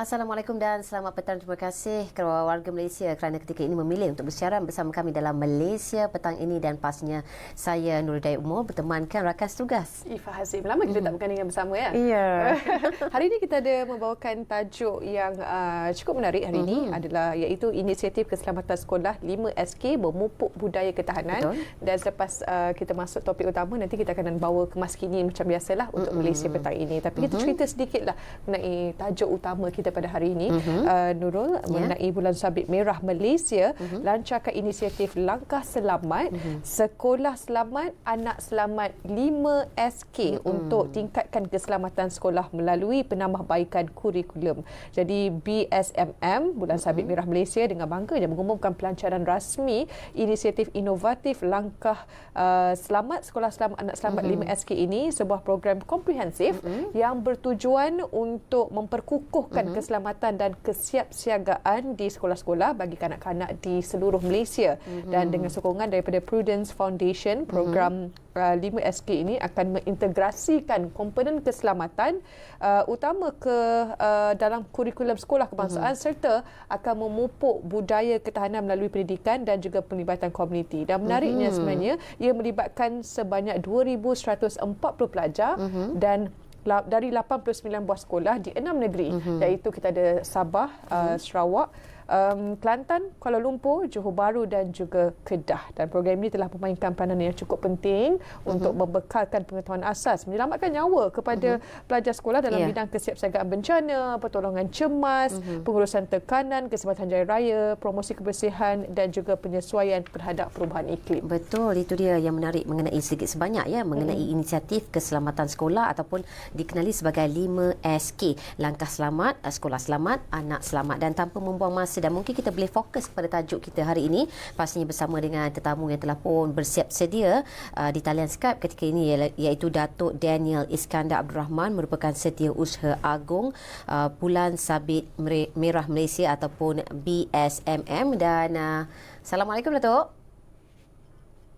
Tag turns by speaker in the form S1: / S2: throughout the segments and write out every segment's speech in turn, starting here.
S1: Assalamualaikum dan selamat petang. Terima kasih kepada warga Malaysia kerana ketika ini memilih untuk bersiaran bersama kami dalam Malaysia petang ini dan pastinya saya Nur Daya Umur bertemankan rakan setugas.
S2: Ifa Hazim. Lama kita tak bergandingan bersama ya.
S1: Iya.
S2: hari ini kita ada membawakan tajuk yang uh, cukup menarik hari ini mm-hmm. adalah iaitu inisiatif keselamatan sekolah 5SK memupuk budaya ketahanan Betul. dan selepas uh, kita masuk topik utama nanti kita akan bawa kemas kini macam biasalah untuk mm-hmm. Malaysia petang ini. Tapi mm-hmm. kita cerita sedikitlah mengenai tajuk utama kita pada hari ini uh-huh. uh, Nurul yeah. mengenai bulan sabit merah Malaysia uh-huh. lancarkan inisiatif langkah selamat uh-huh. sekolah selamat anak selamat 5SK uh-huh. untuk tingkatkan keselamatan sekolah melalui penambahbaikan kurikulum. Jadi BSMM bulan uh-huh. sabit merah Malaysia dengan bangga yang mengumumkan pelancaran rasmi inisiatif inovatif langkah uh, selamat sekolah selamat anak selamat uh-huh. 5SK ini sebuah program komprehensif uh-huh. yang bertujuan untuk memperkukuhkan uh-huh. Keselamatan dan kesiapsiagaan di sekolah-sekolah bagi kanak-kanak di seluruh Malaysia mm-hmm. dan dengan sokongan daripada Prudence Foundation program mm-hmm. uh, 5SK ini akan mengintegrasikan komponen keselamatan uh, utama ke uh, dalam kurikulum sekolah kebangsaan mm-hmm. serta akan memupuk budaya ketahanan melalui pendidikan dan juga pelibatan komuniti dan menariknya mm-hmm. sebenarnya ia melibatkan sebanyak 2140 pelajar mm-hmm. dan dari 89 buah sekolah di enam negeri mm-hmm. iaitu kita ada Sabah, mm-hmm. uh, Sarawak, um, Kelantan, Kuala Lumpur, Johor Bahru dan juga Kedah. Dan program ini telah memainkan peranan yang cukup penting uh-huh. untuk membekalkan pengetahuan asas, menyelamatkan nyawa kepada uh-huh. pelajar sekolah dalam yeah. bidang kesiapsiagaan bencana, pertolongan cemas, uh-huh. pengurusan tekanan, keselamatan jaya raya, promosi kebersihan dan juga penyesuaian terhadap perubahan iklim.
S1: Betul, itu dia yang menarik mengenai sedikit sebanyak ya, mengenai uh-huh. inisiatif keselamatan sekolah ataupun dikenali sebagai 5SK. Langkah selamat, sekolah selamat, anak selamat dan tanpa membuang masa dan mungkin kita boleh fokus pada tajuk kita hari ini. Pastinya bersama dengan tetamu yang telah pun bersiap sedia uh, di talian Skype ketika ini iaitu Datuk Daniel Iskandar Abdul Rahman merupakan setiausaha agung uh, Bulan Sabit Merah Malaysia ataupun BSMM dan uh, Assalamualaikum Datuk.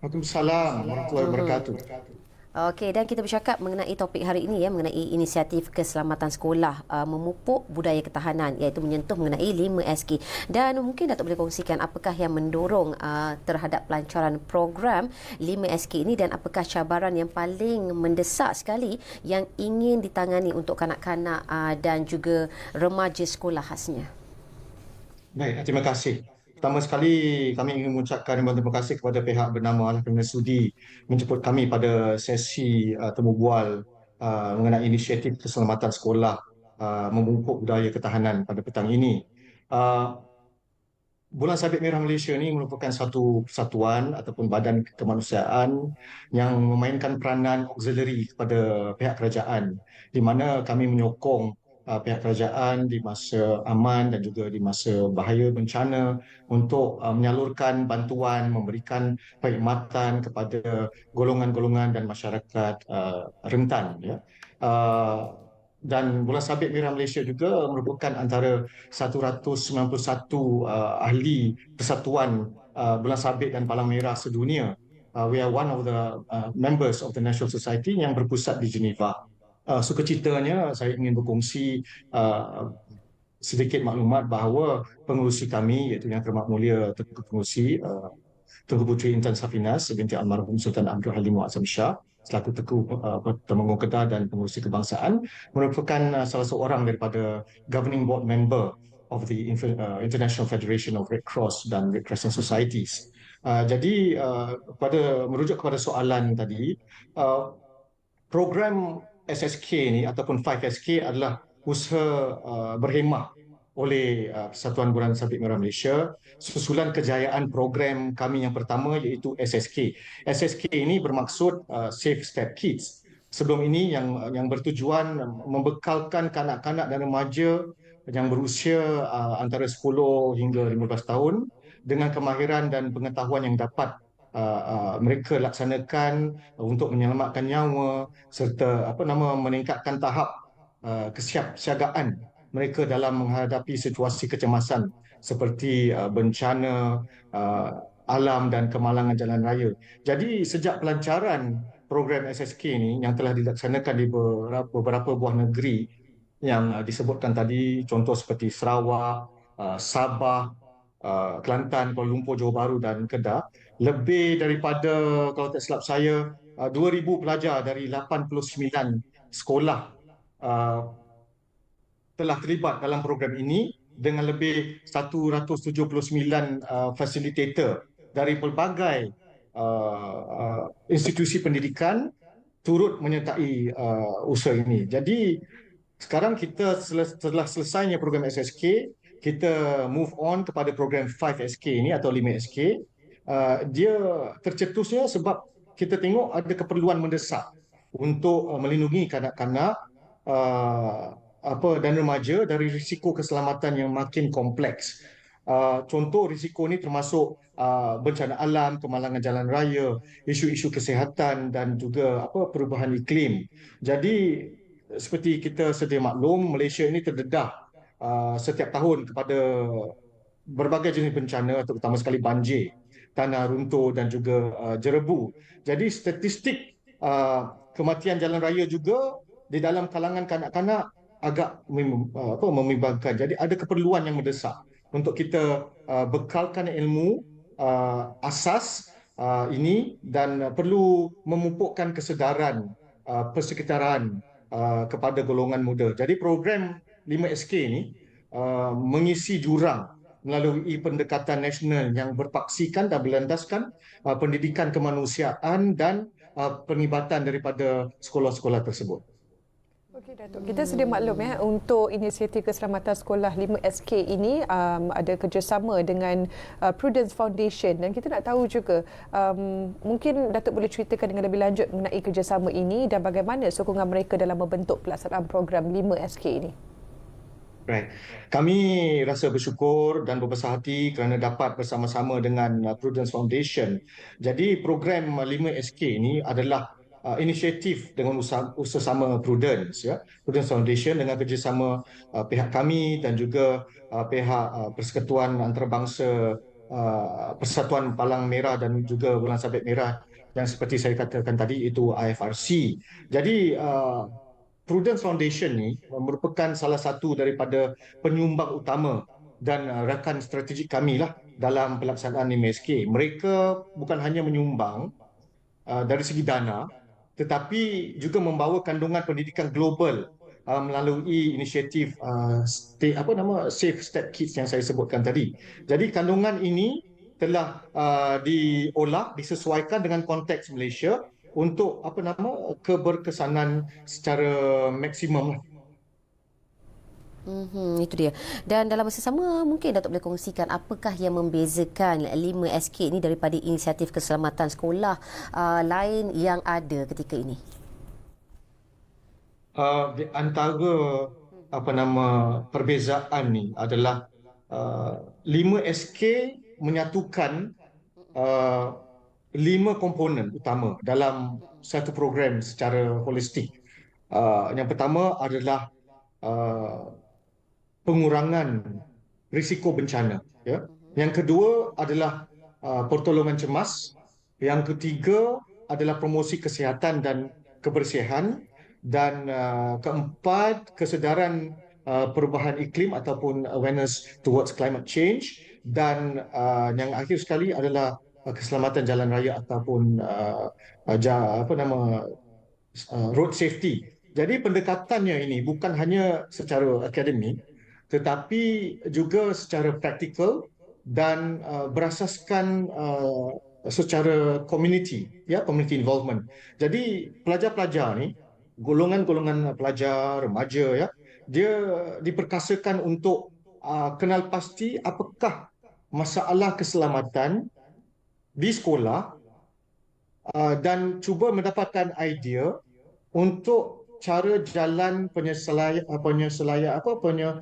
S3: Waalaikumsalam warahmatullahi wabarakatuh.
S1: Okey dan kita bercakap mengenai topik hari ini ya mengenai inisiatif keselamatan sekolah uh, memupuk budaya ketahanan iaitu menyentuh mengenai 5SK dan mungkin Datuk boleh kongsikan apakah yang mendorong uh, terhadap pelancaran program 5SK ini dan apakah cabaran yang paling mendesak sekali yang ingin ditangani untuk kanak-kanak uh, dan juga remaja sekolah khasnya.
S3: Baik, terima kasih. Pertama sekali kami ingin mengucapkan terima kasih kepada pihak bernama Anak Kerana Sudi menjemput kami pada sesi uh, temu bual uh, mengenai inisiatif keselamatan sekolah uh, memupuk budaya ketahanan pada petang ini. Uh, Bulan Sabit Merah Malaysia ini merupakan satu persatuan ataupun badan kemanusiaan yang memainkan peranan auxiliary kepada pihak kerajaan di mana kami menyokong uh, pihak kerajaan di masa aman dan juga di masa bahaya bencana untuk uh, menyalurkan bantuan, memberikan perkhidmatan kepada golongan-golongan dan masyarakat uh, rentan. Ya. Uh, dan Bulan Sabit Merah Malaysia juga merupakan antara 191 uh, ahli persatuan uh, Bulan Sabit dan Palang Merah sedunia. Uh, we are one of the uh, members of the National Society yang berpusat di Geneva uh, sukacitanya saya ingin berkongsi uh, sedikit maklumat bahawa pengurusi kami iaitu yang terhormat mulia Tengku Pengurusi uh, Tengku Puteri Intan Safinas binti almarhum Sultan Abdul Halim Muazzam Shah selaku Tengku uh, Temanggung Kedah dan pengurusi kebangsaan merupakan uh, salah seorang daripada governing board member of the uh, International Federation of Red Cross dan Red Crescent Societies. Uh, jadi uh, pada merujuk kepada soalan tadi uh, program SSK ni ataupun 5SK adalah usaha uh, berhemah oleh uh, Persatuan Bulan Sabit Merah Malaysia susulan kejayaan program kami yang pertama iaitu SSK. SSK ini bermaksud uh, Safe Step Kids. Sebelum ini yang yang bertujuan membekalkan kanak-kanak dan remaja yang berusia uh, antara 10 hingga 15 tahun dengan kemahiran dan pengetahuan yang dapat Uh, uh, mereka laksanakan untuk menyelamatkan nyawa serta apa nama meningkatkan tahap uh, kesiapsiagaan mereka dalam menghadapi situasi kecemasan seperti uh, bencana uh, alam dan kemalangan jalan raya. Jadi sejak pelancaran program SSK ini yang telah dilaksanakan di beberapa, beberapa buah negeri yang uh, disebutkan tadi contoh seperti Sarawak, uh, Sabah, uh, Kelantan, Kuala Lumpur, Johor Bahru dan Kedah lebih daripada kalau tak silap saya uh, 2000 pelajar dari 89 sekolah uh, telah terlibat dalam program ini dengan lebih 179 uh, facilitator dari pelbagai uh, uh, institusi pendidikan turut menyertai uh, usaha ini. Jadi sekarang kita setelah selesainya program SSK, kita move on kepada program 5SK ini atau 5SK. Uh, dia tercetusnya sebab kita tengok ada keperluan mendesak untuk uh, melindungi kanak-kanak uh, apa dan remaja dari risiko keselamatan yang makin kompleks. Uh, contoh risiko ini termasuk uh, bencana alam, kemalangan jalan raya, isu-isu kesihatan dan juga apa perubahan iklim. Jadi seperti kita sedia maklum, Malaysia ini terdedah uh, setiap tahun kepada berbagai jenis bencana terutama sekali banjir, tanah runtuh dan juga uh, jerebu. Jadi statistik uh, kematian jalan raya juga di dalam kalangan kanak-kanak agak uh, apa membimbangkan. Jadi ada keperluan yang mendesak untuk kita uh, bekalkan ilmu uh, asas uh, ini dan perlu memupukkan kesedaran uh, persekitaran uh, kepada golongan muda. Jadi program 5SK ini uh, mengisi jurang melalui pendekatan nasional yang berpaksikan dan berlandaskan uh, pendidikan kemanusiaan dan uh, penglibatan daripada sekolah-sekolah tersebut.
S2: Okey Datuk, kita sedia maklum ya untuk inisiatif keselamatan sekolah 5SK ini um, ada kerjasama dengan uh, Prudence Foundation dan kita nak tahu juga um, mungkin Datuk boleh ceritakan dengan lebih lanjut mengenai kerjasama ini dan bagaimana sokongan mereka dalam membentuk pelaksanaan program 5SK ini.
S3: Right. Kami rasa bersyukur dan berbesar hati kerana dapat bersama-sama dengan uh, Prudence Foundation. Jadi program 5SK ini adalah uh, inisiatif dengan usaha, usaha sama Prudence ya Prudence Foundation dengan kerjasama uh, pihak kami dan juga uh, pihak uh, Persekutuan Antarabangsa uh, Persatuan Palang Merah dan juga Bulan Sabit Merah yang seperti saya katakan tadi itu IFRC. Jadi uh, Prudence Foundation ni merupakan salah satu daripada penyumbang utama dan uh, rakan strategik kami lah dalam pelaksanaan MSK. Mereka bukan hanya menyumbang uh, dari segi dana tetapi juga membawa kandungan pendidikan global uh, melalui inisiatif uh, stay, apa nama Safe Step Kids yang saya sebutkan tadi. Jadi kandungan ini telah uh, diolah disesuaikan dengan konteks Malaysia untuk apa nama keberkesanan secara maksimum
S1: Hmm, itu dia. Dan dalam masa sama mungkin Datuk boleh kongsikan apakah yang membezakan 5SK ini daripada inisiatif keselamatan sekolah uh, lain yang ada ketika ini?
S3: Uh, di antara apa nama perbezaan ni adalah uh, 5SK menyatukan uh, lima komponen utama dalam satu program secara holistik. Uh, yang pertama adalah uh, pengurangan risiko bencana ya. Yang kedua adalah uh, pertolongan cemas. Yang ketiga adalah promosi kesihatan dan kebersihan. Dan uh, keempat kesedaran uh, perubahan iklim ataupun awareness towards climate change. Dan uh, yang akhir sekali adalah keselamatan jalan raya ataupun uh, uh, apa nama uh, road safety jadi pendekatannya ini bukan hanya secara akademik tetapi juga secara praktikal dan uh, berasaskan uh, secara community ya community involvement. Jadi pelajar-pelajar ni golongan-golongan pelajar remaja ya dia diperkasakan untuk uh, kenal pasti apakah masalah keselamatan di sekolah uh, dan cuba mendapatkan idea untuk cara jalan penyelesaian penyelesaian apa punya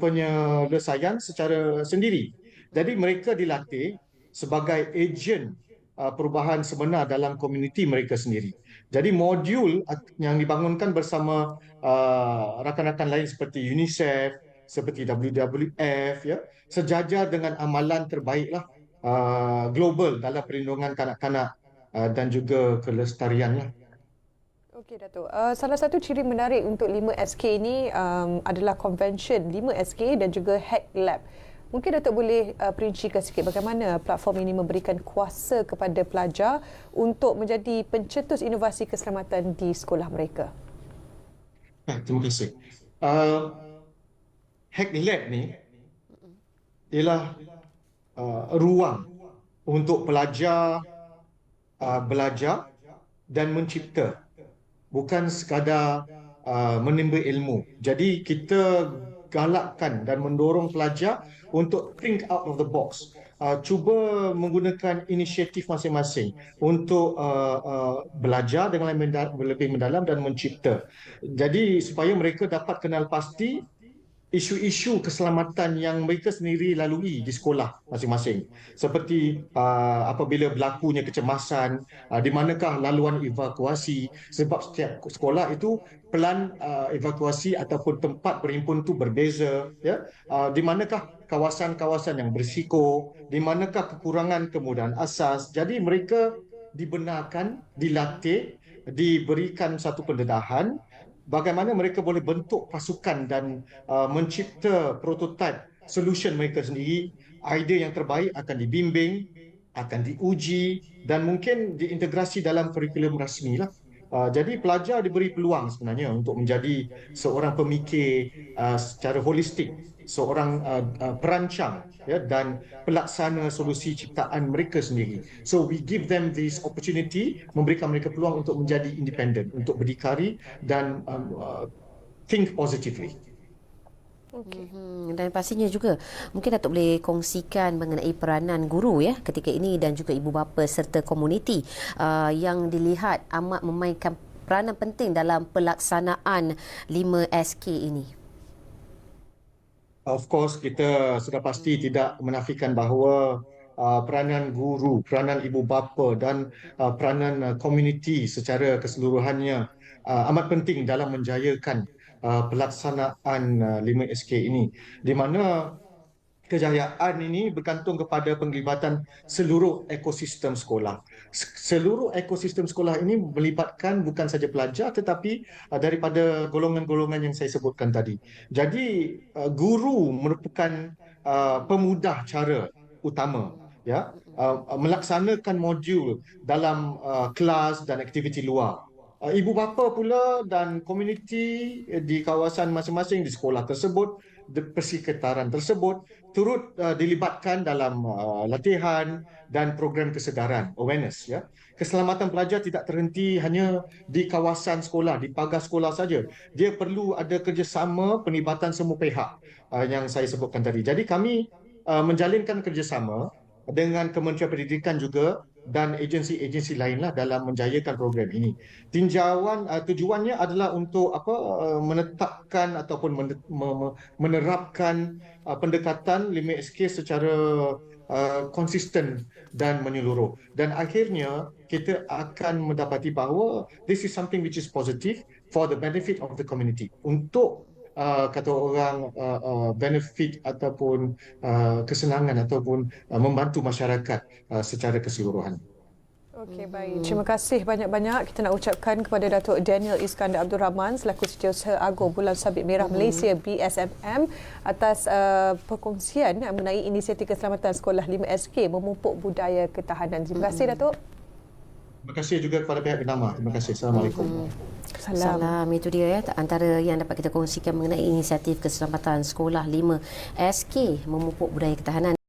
S3: penyelesaian secara sendiri. Jadi mereka dilatih sebagai ejen uh, perubahan sebenar dalam komuniti mereka sendiri. Jadi modul yang dibangunkan bersama uh, rakan-rakan lain seperti UNICEF, seperti WWF ya, sejajar dengan amalan terbaiklah uh, global dalam perlindungan kanak-kanak uh, dan juga kelestariannya.
S2: Okey Datuk. Uh, salah satu ciri menarik untuk 5SK ini um, adalah convention 5SK dan juga Hack Lab. Mungkin Datuk boleh uh, perincikan sikit bagaimana platform ini memberikan kuasa kepada pelajar untuk menjadi pencetus inovasi keselamatan di sekolah mereka.
S3: Ya, terima kasih. Uh, Hack Lab ni ialah uh, ruang untuk pelajar uh, belajar dan mencipta bukan sekadar uh, menimba ilmu. Jadi kita galakkan dan mendorong pelajar untuk think out of the box. Uh, cuba menggunakan inisiatif masing-masing untuk uh, uh, belajar dengan lebih mendalam dan mencipta. Jadi supaya mereka dapat kenal pasti isu-isu keselamatan yang mereka sendiri lalui di sekolah masing-masing. Seperti uh, apabila berlakunya kecemasan uh, di manakah laluan evakuasi? Sebab setiap sekolah itu pelan uh, evakuasi ataupun tempat berhimpun itu berbeza ya. Uh, di manakah kawasan-kawasan yang berisiko di manakah kekurangan kemudahan asas? Jadi mereka dibenarkan dilatih diberikan satu pendedahan bagaimana mereka boleh bentuk pasukan dan uh, mencipta prototipe solution mereka sendiri? Idea yang terbaik akan dibimbing akan diuji dan mungkin diintegrasi dalam kurikulum rasmi lah Uh, jadi pelajar diberi peluang sebenarnya untuk menjadi seorang pemikir uh, secara holistik, seorang uh, uh, perancang ya, dan pelaksana solusi ciptaan mereka sendiri. So we give them this opportunity, memberikan mereka peluang untuk menjadi independent, untuk berdikari dan um, uh, think positively.
S1: Okay. Hmm, dan pastinya juga mungkin Datuk boleh kongsikan mengenai peranan guru ya ketika ini dan juga ibu bapa serta komuniti uh, yang dilihat amat memainkan peranan penting dalam pelaksanaan 5SK ini.
S3: Of course kita sudah pasti tidak menafikan bahawa uh, peranan guru, peranan ibu bapa dan uh, peranan uh, komuniti secara keseluruhannya uh, amat penting dalam menjayakan uh, pelaksanaan uh, 5SK ini di mana kejayaan ini bergantung kepada penglibatan seluruh ekosistem sekolah. Seluruh ekosistem sekolah ini melibatkan bukan saja pelajar tetapi uh, daripada golongan-golongan yang saya sebutkan tadi. Jadi uh, guru merupakan pemudah cara utama ya melaksanakan modul dalam kelas dan aktiviti luar ibu bapa pula dan komuniti di kawasan masing-masing di sekolah tersebut di persekitaran tersebut turut uh, dilibatkan dalam uh, latihan dan program kesedaran awareness ya. Keselamatan pelajar tidak terhenti hanya di kawasan sekolah di pagar sekolah saja. Dia perlu ada kerjasama penibatan semua pihak uh, yang saya sebutkan tadi. Jadi kami uh, menjalinkan kerjasama dengan Kementerian Pendidikan juga dan agensi-agensi lainlah dalam menjayakan program ini. Tinjauan uh, tujuannya adalah untuk apa uh, menetapkan ataupun men- me- menerapkan uh, pendekatan 5SK secara uh, konsisten dan menyeluruh. Dan akhirnya kita akan mendapati bahawa this is something which is positive for the benefit of the community. Untuk Uh, kata orang uh, uh, benefit ataupun uh, kesenangan ataupun uh, membantu masyarakat uh, secara keseluruhan.
S2: Okey baik. Terima kasih banyak-banyak kita nak ucapkan kepada Datuk Daniel Iskandar Abdul Rahman selaku Setiausaha Agung Bulan Sabit Merah hmm. Malaysia BSMM atas uh, perkongsian mengenai inisiatif keselamatan sekolah 5SK memupuk budaya ketahanan. Terima kasih Datuk.
S3: Terima kasih juga kepada pihak bernama. Terima kasih. Assalamualaikum.
S1: Hmm. Salam. Salam. Itu dia ya antara yang dapat kita kongsikan mengenai inisiatif keselamatan sekolah 5 SK memupuk budaya ketahanan.